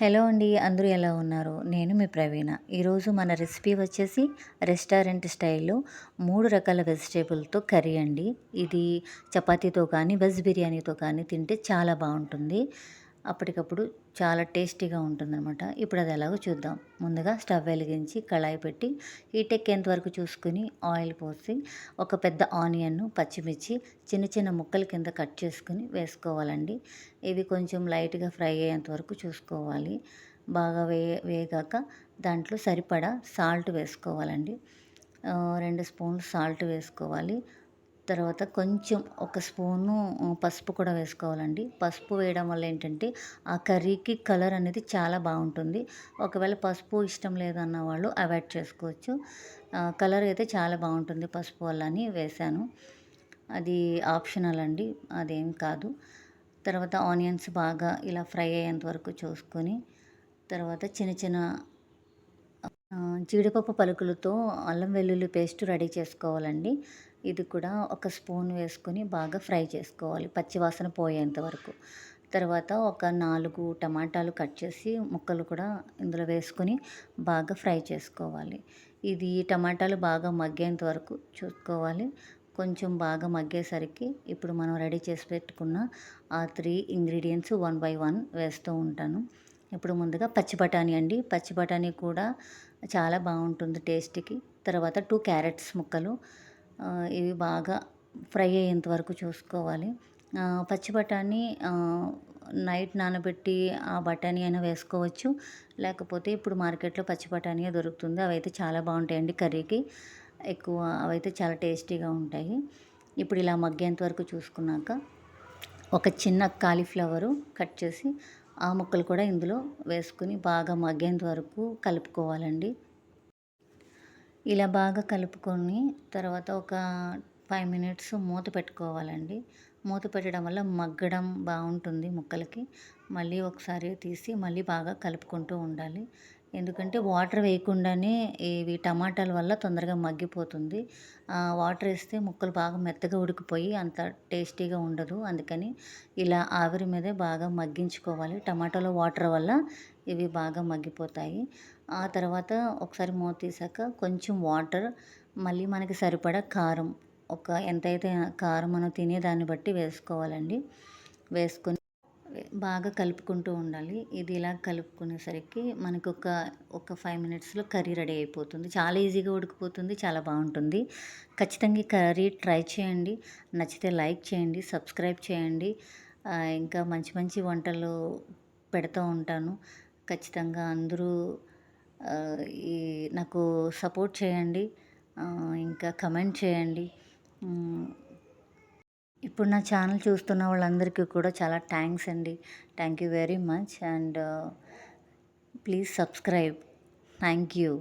Hello అండి అందరూ ఎలా ఉన్నారు? నేను మీ ప్రవీణ. ఈరోజు మన రెసిపీ వచ్చేసి రెస్టారెంట్ స్టైల్లో మూడు రకాల వెజిటేబుల్తో కర్రీ అండి. ఇది చపాతీతో కానీ వెజ్ బిర్యానీతో కానీ తింటే చాలా బాగుంటుంది. అప్పటికప్పుడు చాలా టేస్టీగా ఉంటుందన్నమాట. ఇప్పుడు అది ఎలాగో చూద్దాం. ముందుగా స్టవ్ వెలిగించి కళాయి పెట్టి హీట్ ఎక్కేంత వరకు చూసుకుని ఆయిల్ పోసి ఒక పెద్ద ఆనియన్ పచ్చిమిర్చి చిన్న చిన్న ముక్కల కింద కట్ చేసుకుని వేసుకోవాలండి. ఇవి కొంచెం లైట్గా ఫ్రై అయ్యేంత వరకు చూసుకోవాలి. బాగా వే వేగాక దాంట్లో సరిపడా సాల్ట్ వేసుకోవాలండి. రెండు స్పూన్లు సాల్ట్ వేసుకోవాలి. తర్వాత కొంచెం ఒక స్పూను పసుపు కూడా వేసుకోవాలండి. పసుపు వేయడం వల్ల ఏంటంటే ఆ కర్రీకి కలర్ అనేది చాలా బాగుంటుంది. ఒకవేళ పసుపు ఇష్టం లేదన్న వాళ్ళు అవాయిడ్ చేసుకోవచ్చు. కలర్ అయితే చాలా బాగుంటుంది పసుపు వల్ల అని వేశాను. అది ఆప్షనల్ అండి అదేం కాదు. తర్వాత ఆనియన్స్ బాగా ఇలా ఫ్రై అయ్యేంత వరకు చూసుకొని తర్వాత చిన్న చిన్న జీడిపప్పు పలుకులతో అల్లం వెల్లుల్లి పేస్ట్ రెడీ చేసుకోవాలండి. ఇది కూడా ఒక స్పూన్ వేసుకొని బాగా ఫ్రై చేసుకోవాలి పచ్చివాసన పోయేంత వరకు. తర్వాత ఒక నాలుగు టమాటాలు కట్ చేసి ముక్కలు కూడా ఇందులో వేసుకొని బాగా ఫ్రై చేసుకోవాలి. ఇది టమాటాలు బాగా మగ్గేంత వరకు చూసుకోవాలి. కొంచెం బాగా మగ్గేసరికి ఇప్పుడు మనం రెడీ చేసి పెట్టుకున్న ఆ three ingredients one by one వేస్తూ ఉంటాను. ఇప్పుడు ముందుగా పచ్చి బఠానీ అండి. పచ్చి బఠానీ కూడా చాలా బాగుంటుంది టేస్ట్కి. తర్వాత టూ క్యారెట్స్ ముక్కలు. ఇవి బాగా ఫ్రై అయ్యేంత వరకు చూసుకోవాలి. పచ్చి బఠానీ నైట్ నానబెట్టి ఆ బఠానీ అయినా వేసుకోవచ్చు. లేకపోతే ఇప్పుడు మార్కెట్లో పచ్చి బఠానీ దొరుకుతుంది. అవి అయితే చాలా బాగుంటాయండి కర్రీకి. ఎక్కువ అవైతే చాలా టేస్టీగా ఉంటాయి. ఇప్పుడు ఇలా మగ్గేంత వరకు చూసుకున్నాక ఒక చిన్న కాలీఫ్లవరు కట్ చేసి ఆ ముక్కలు కూడా ఇందులో వేసుకుని బాగా మగ్గేంత వరకు కలుపుకోవాలండి. ఇలా బాగా కలుపుకొని తర్వాత ఒక ఫైవ్ మినిట్స్ మూత పెట్టుకోవాలండి. మూత పెట్టడం వల్ల మగ్గడం బాగుంటుంది ముక్కలకి. మళ్ళీ ఒకసారి తీసి మళ్ళీ బాగా కలుపుకుంటూ ఉండాలి. ఎందుకంటే వాటర్ వేయకుండానే ఇవి టమాటాల వల్ల తొందరగా మగ్గిపోతుంది. వాటర్ వేస్తే ముక్కలు బాగా మెత్తగా ఉడికిపోయి అంత టేస్టీగా ఉండదు. అందుకని ఇలా ఆవిరి మీదే బాగా మగ్గించుకోవాలి. టమాటాలో వాటర్ వల్ల ఇవి బాగా మగ్గిపోతాయి. ఆ తర్వాత ఒకసారి మూత తీసాక కొంచెం వాటర్ మళ్ళీ మనకి సరిపడా కారం. ఒక ఎంతైతే కారం మనం తినేదాన్ని బట్టి వేసుకోవాలండి. వేసుకొని బాగా కలుపుకుంటూ ఉండాలి. ఇది ఇలా కలుపుకునేసరికి మనకు ఒక ఒక ఫైవ్ మినిట్స్లో కర్రీ రెడీ అయిపోతుంది. చాలా ఈజీగా ఉడికిపోతుంది చాలా బాగుంటుంది. ఖచ్చితంగా ఈ కర్రీ ట్రై చేయండి. నచ్చితే లైక్ చేయండి సబ్స్క్రైబ్ చేయండి. ఇంకా మంచి మంచి వంటలు పెడుతూ ఉంటాను. ఖచ్చితంగా అందరూ ఈ నాకు సపోర్ట్ చేయండి. ఇంకా కమెంట్ చేయండి. ఇప్పుడు నా ఛానల్ చూస్తున్న వాళ్ళందరికీ కూడా చాలా థ్యాంక్స్ అండి. Thank you very much and uh, please subscribe. Thank you.